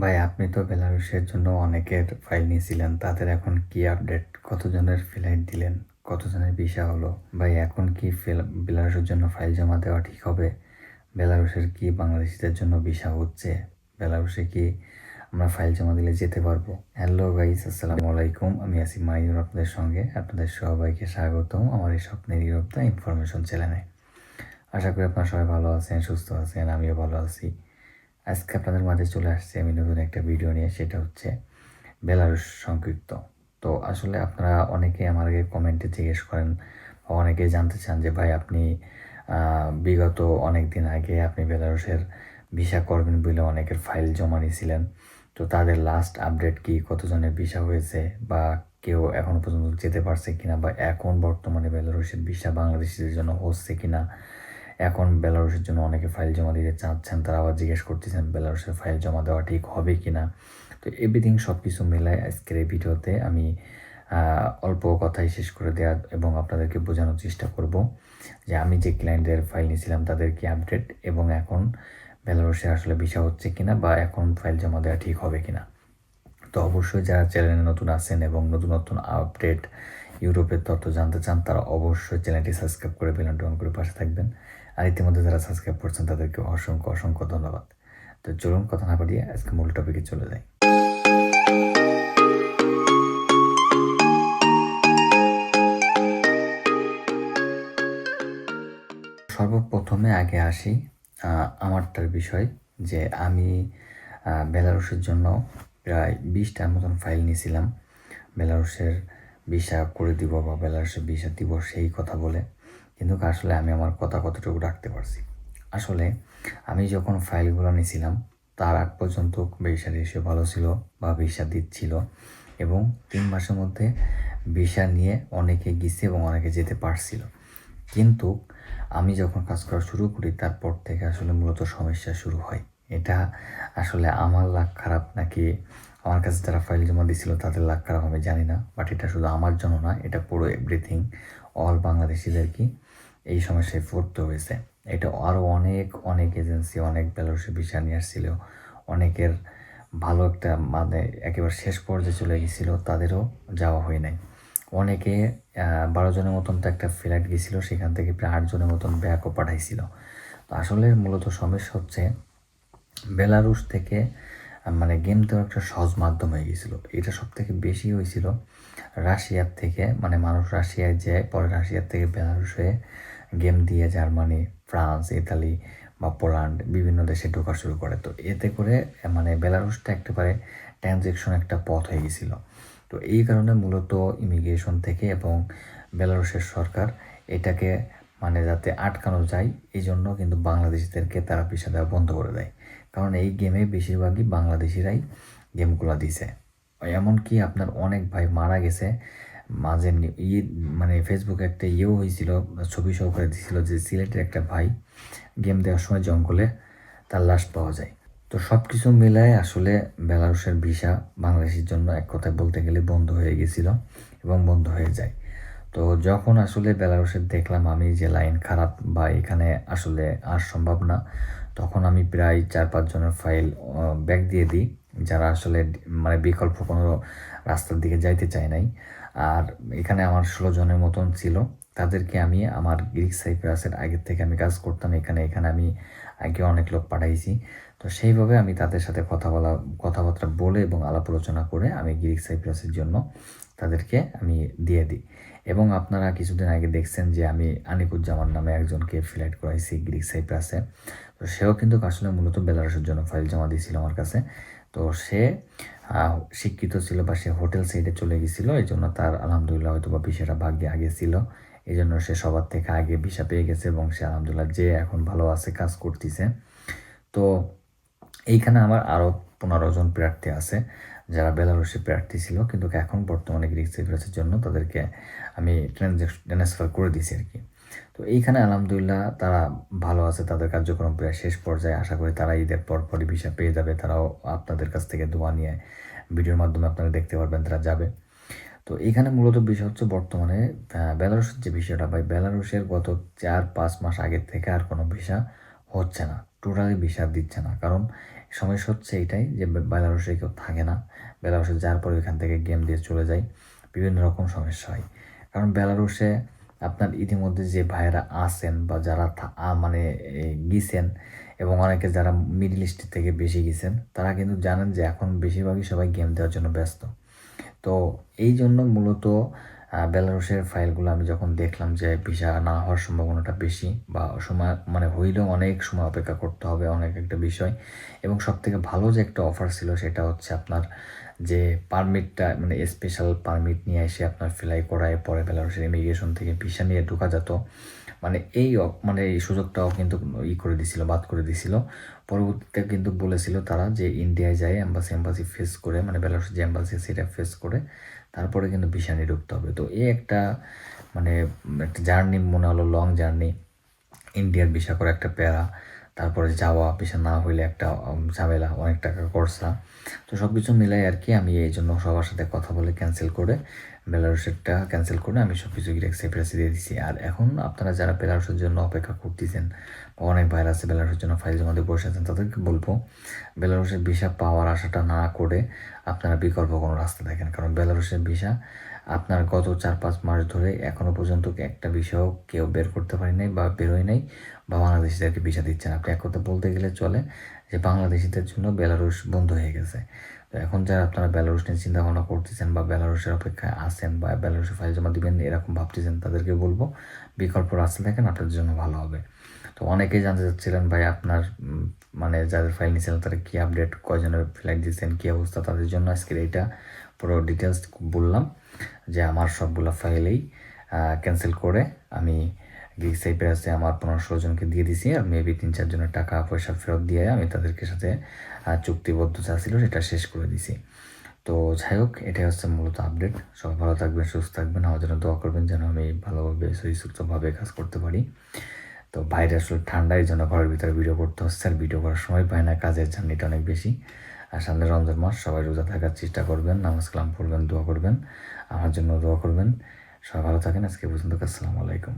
ভাই, আপনি তো বেলারুশের জন্য অনেকের ফাইল নিয়েছিলেন। তাদের এখন কি আপডেট কতজনের ফ্লাইট দিলেন? কতজনের ভিসা হলো? ভাই, এখন কি বেলারুশের জন্য ফাইল জমা দেওয়া ঠিক হবে? বেলারুশের কি বাংলাদেশিদের জন্য ভিসা হচ্ছে? বেলারুশে কি আমরা ফাইল জমা দিলে যেতে পারব? হ্যালো গাইস আসসালামু আলাইকুম। আমি আছি মাইনুর আপনাদের সঙ্গে। আপনাদের সবাইকে স্বাগতম আমার এই স্বপ্নের ইউরোপটা ইনফরমেশন চ্যানেলে। আশা করি আপনারা সবাই ভালো আছেন, সুস্থ আছেন, আমিও ভালো আছি। আজকে আপনাদের মাঝে চলে আসছে আমি নতুন একটা ভিডিও নিয়ে, সেটা হচ্ছে বেলারুশ সংক্ষিপ্ত। তো আসলে আপনারা অনেকে আমার আমাকে কমেন্টে জিজ্ঞেস করেন অনেকে জানতে চান যে, ভাই, আপনি বিগত অনেক দিন আগে আপনি বেলারুশের ভিসা করবেন বলে অনেকের ফাইল জমা নিয়েছিলেন। তো তাদের লাস্ট আপডেট কি? কতজনের ভিসা হয়েছে? বা কেউ এখনও পর্যন্ত যেতে পারছে কিনা? বা এখন বর্তমানে বেলারুশের ভিসা বাংলাদেশিদের জন্য হচ্ছে কিনা? এখন বেলারুশের জন্য অনেকে ফাইল জমা দিতে চাচ্ছেন, তারা আবার জিজ্ঞেস করতেছেন, বেলারুশের ফাইল জমা দেওয়া ঠিক হবে কি না তো এভরিথিং সব কিছু মিলায় আজকের এই ভিডিওতে আমি অল্প কথাই শেষ করে দেওয়া এবং আপনাদেরকে বোঝানোর চেষ্টা করব যে আমি যে ক্লায়েন্টের ফাইল নিয়েছিলাম তাদের কি আপডেট এবং এখন বেলারুশে আসলে ভিসা হচ্ছে কিনা বা এখন ফাইল জমা দেওয়া ঠিক হবে কিনা। তো অবশ্যই যারা চ্যানেলে নতুন আছেন এবং নতুন নতুন আপডেট ইউরোপের তথ্য জানতে চান তারা অবশ্যই চ্যানেলটি সাবস্ক্রাইব করে বেলনটি করে পাশে থাকবেন। আর ইতিমধ্যে যারা সাবস্ক্রাইব করছেন তাদেরকে অসংখ্য অসংখ্য ধন্যবাদ। তো চলুন কথা না পাঠিয়ে আজকে মূল টপিকে চলে যাই। সর্বপ্রথমে আগে আসি আমারটার বিষয় যে আমি আহ, বেলারুশের জন্য প্রায় বিশটার মতন ফাইল নিয়েছিলাম। বেলারুশের ভিসা করে দিব বা বেলারুশের ভিসা দিব, সেই কথা বলে। কিন্তু আসলে আমি আমার কথা কতটুকু রাখতে পারছি? আসলে আমি যখন ফাইলগুলো নিয়েছিলাম তার আগ পর্যন্ত ভিসা রেশিও ভালো ছিল বা ভিসা দিচ্ছিল এবং তিন মাসের মধ্যে ভিসা নিয়ে অনেকে গেছে এবং অনেকে যেতে পারছিল। কিন্তু আমি যখন কাজ করা শুরু করি, তারপর থেকে আসলে মূলত সমস্যা শুরু হয়। এটা আসলে আমার লাখ খারাপ নাকি আমার কাছে যারা ফাইল জমা দিয়েছিল তাদের লাখ খারাপ, আমি জানি না বাট এটা শুধু আমার জন্য না, এটা পুরো এভরিথিং অল বাংলাদেশিদের কি? এই সমস্যায় পড়তে হয়েছে। এটা আরও অনেক অনেক এজেন্সি অনেক বেলারুশে বিষয় নিয়ে আসছিল। অনেকের ভালো একটা মানে একেবারে শেষ পর্যায়ে চলে গেছিল, তাদেরও যাওয়া হয় নাই। অনেকে বারো জনের মতন তো একটা ফ্লাইট গেছিল, সেখান থেকে প্রায় আট জনের মতন ব্যাকও পাঠাইছিল। তো আসলে মূলত সমস্যা হচ্ছে বেলারুশ থেকে মানে গেম দেওয়ার একটা সহজ মাধ্যম হয়ে গেছিল। এটা সব থেকে বেশি হয়েছিল রাশিয়ার থেকে মানে মানুষ রাশিয়ায় যায়, পরে রাশিয়ার থেকে বেলারুশ হয়ে গেম দিয়ে জার্মানি, ফ্রান্স, ইতালি বা পোল্যান্ড বিভিন্ন দেশে ঢোকা শুরু করে। তো এতে করে মানে বেলারুশটা একেবারে ট্রানজেকশন একটা পথ হয়ে গেছিল। তো এই কারণে মূলত ইমিগ্রেশন থেকে এবং বেলারুশের সরকার এটাকে মানে যাতে আটকানো যায়, এই জন্য কিন্তু বাংলাদেশিদেরকে তারা পিছিয়ে দেওয়া বন্ধ করে দেয়। কারণ এই গেমে বেশিরভাগই বাংলাদেশিরাই গেমগুলো দিছে। এমনকি আপনার অনেক ভাই মারা গেছে, মাঝে নি- ই মানে ফেসবুকে একটা ইয়েও হয়েছিল, ছবি সহ করে দিছিল যে সিলেটের একটা ভাই গেম দেওয়ার সময় জঙ্গলে তার লাশ পাওয়া যায়। তো সব কিছু মিলায় আসলে বেলারুশের ভিসা বাংলাদেশের জন্য এক কথায় বলতে গেলে বন্ধ হয়ে গেছিল এবং বন্ধ হয়ে যায়। তো যখন আসলে বেলারুশের দেখলাম আমি যে লাইন খারাপ বা এখানে আসলে আর সম্ভব না, তখন আমি প্রায় চার পাঁচজনের ফাইল ব্যাক দিয়ে দিই, যারা আসলে মানে বিকল্প কোনো রাস্তার দিকে যাইতে চায় নাই। আর এখানে আমার ষোলো জনের মতন ছিল, তাদেরকে আমি আমার গ্রিক সাইপ্রাসের আগের থেকে আমি কাজ করতাম, এখানে এখানে আমি আগে অনেক লোক পাঠাইছি। তো সেইভাবে আমি তাদের সাথে কথা বলা, কথাবার্তা বলে এবং আলাপ আলোচনা করে আমি গ্রিক সাইপ্রাসের জন্য তাদেরকে আমি দিয়ে দিই। এবং আপনারা কিছুদিন আগে দেখছেন যে আমি আনিকুজ্জামান নামে একজনকে ফ্লাইট করাইছি, গ্রিক সাইপ্রাসে। তো সেও কিন্তু আসলে মূলত বেলারসের জন্য ফাইল জমা দিয়েছিল আমার কাছে। তো সে শিক্ষিত ছিল বা সে হোটেল সাইডে চলে গেছিল, এই জন্য তার আলহামদুলিল্লাহ হয়তো বা ভিসাটা ভাগ্যে আগে ছিল। এই জন্য সে সবার থেকে আগে ভিসা পেয়ে গেছে এবং সে আলহামদুলিল্লাহ যে এখন ভালো আছে, কাজ করতেছে। তো এইখানে আমার আরও পনেরো জন প্রার্থী আছে, যারা বেলারুশি প্রার্থী ছিল। কিন্তু এখন বর্তমানে গ্রিক সাইপ্রাসের জন্য তাদেরকে আমি ট্রান্সফার করে দিয়েছি আর কি। তো এইখানে আলহামদুলিল্লাহ তারা ভালো আছে তাদের কার্যক্রম প্রায় শেষ পর্যায়ে। আশা করি তারা ঈদের পর পরই ভিসা পেয়ে যাবে। তারাও আপনাদের কাছ থেকে দোয়া নিয়ে ভিডিওর মাধ্যমে আপনারা দেখতে পারবেন তারা যাবে। তো এখানে মূলত বিষয় হচ্ছে বর্তমানে আহ, বেলারুশের যে বিষয়টা ভাই বেলারুশের গত চার পাঁচ মাস আগের থেকে আর কোনো ভিসা হচ্ছে না। টোটালি ভিসা দিচ্ছে না। কারণ সমস্যা হচ্ছে এটাই যে বে- বেলারুশে কেউ থাকে না। বেলারুশে যাওয়ার পরে ওইখান থেকে গেম দিয়ে চলে যায়। বিভিন্ন রকম সমস্যা হয়। কারণ বেলারুশে আপনার ইতিমধ্যে যে ভাইয়েরা আছেন বা যারা মানে গিয়েছেন এবং অনেকে যারা মিডিল ইস্ট থেকে বেশি গেছেন, তারা কিন্তু জানেন যে এখন বেশিরভাগই সবাই গেম দেওয়ার জন্য ব্যস্ত। তো এই জন্য মূলত বেলারুশের ফাইলগুলো আমি যখন দেখলাম যে ভিসা না হওয়ার সম্ভাবনাটা বেশি বা সময় মানে হইলেও অনেক সময় অপেক্ষা করতে হবে অনেক একটা বিষয় এবং সব থেকে ভালো যে একটা অফার ছিল সেটা হচ্ছে আপনার যে পারমিটটা মানে স্পেশাল পারমিট নিয়ে এসে আপনার ফিলাই করায় পরে বেলারুশের ইমিগ্রেশন থেকে ভিসা নিয়ে ঢোকা যেত। মানে এই মানে এই সুযোগটাও কিন্তু ই করে দিছিল, বাদ করে দিছিল। পরবর্তীতে কিন্তু বলেছিল তারা যে ইন্ডিয়ায় যায় অ্যাম্বাসি অ্যাম্বাসি ফেস করে মানে বেলারুশ যে অ্যাম্বাসি সেটা ফেস করে, তারপরে কিন্তু ভিসা নিয়ে ঢুকতে হবে। তো এই একটা মানে একটা জার্নি মনে হলো লং জার্নি ইন্ডিয়ার ভিসা করে একটা প্যারা। তারপরে যাওয়া ভিসা না হইলে একটা ঝামেলা, অনেক টাকা খরচা। তো সব কিছু মিলাই আর কি আমি এই জন্য সবার সাথে কথা বলে ক্যান্সেল করে বেলারুসেরটা ক্যান্সেল করে আমি সব কিছু গিয়ে সেপারেসি দিয়ে দিছি। আর এখন আপনারা যারা বেলারুসের জন্য অপেক্ষা করতেছেন অনেক বাইরে আছে বেলারুসের জন্য ফাইল জমা দিয়ে বসে আছেন, তাদেরকে বলব বেলারুসের ভিসা পাওয়ার আশাটা না করে আপনারা বিকল্প কোনো রাস্তা দেখেন। কারণ বেলারুসের ভিসা আপনার গত চার পাঁচ মাস ধরে এখনও পর্যন্ত একটা বিষয়ও কেউ বের করতে পারি নাই বা বেরোয় নাই। বা বাংলাদেশিদেরকে ভিসা দিচ্ছেন। আপনি এক কথা বলতে গেলে চলে যে বাংলাদেশিদের জন্য বেলারুশ বন্ধ হয়ে গেছে। তো এখন যারা আপনারা বেলারুশ নিয়ে চিন্তা ভাবনা করতেছেন বা বেলারুশের অপেক্ষায় আছেন বা বেলারুশে ফাইল জমা দিবেন, এরকম ভাবতেছেন, তাদেরকে বলব বিকল্প রাস্তা দেখেন, আপনাদের জন্য ভালো হবে। তো অনেকেই জানতে চাচ্ছিলেন, ভাই, আপনার মানে যাদের ফাইল নিয়েছিলেন, তারা কী আপডেট, কয়জনের ফ্লাইট দিচ্ছেন, কী অবস্থা, তাদের জন্য আজকে এইটা পুরো ডিটেলস বললাম যে আমার সবগুলো ফাইলেই ক্যান্সেল করে আমি গিগ সাইপ্রাসে আমার পনেরো জনকে দিয়ে দিছি আর মেবি তিন চারজনের টাকা পয়সা ফেরত দিয়ে আমি তাদেরকে সাথে চুক্তিবদ্ধ যা ছিল সেটা শেষ করে দিছি। তো যাই হোক, এটাই হচ্ছে মূলত আপডেট সবাই ভালো থাকবেন, সুস্থ থাকবেন। আমার জন্য দোয়া করবেন যেন আমি ভালোভাবে, সুস্থভাবে কাজ করতে পারি। তো বাইরে আসলে ঠান্ডা এই জন্য ঘরের ভিতরে ভিডিও করতে হচ্ছে আর ভিডিও করার সময় পায় না, কাজের জার্নিটা অনেক বেশি। আর সামনে রমজান মাস, সবাই রোজা থাকার চেষ্টা করবেন, নামাজ কালাম পড়বেন, দোয়া করবেন। আমার জন্য দোয়া করবেন। সবাই ভালো থাকেন। আজকে পর্যন্ত, আসসালামু আলাইকুম।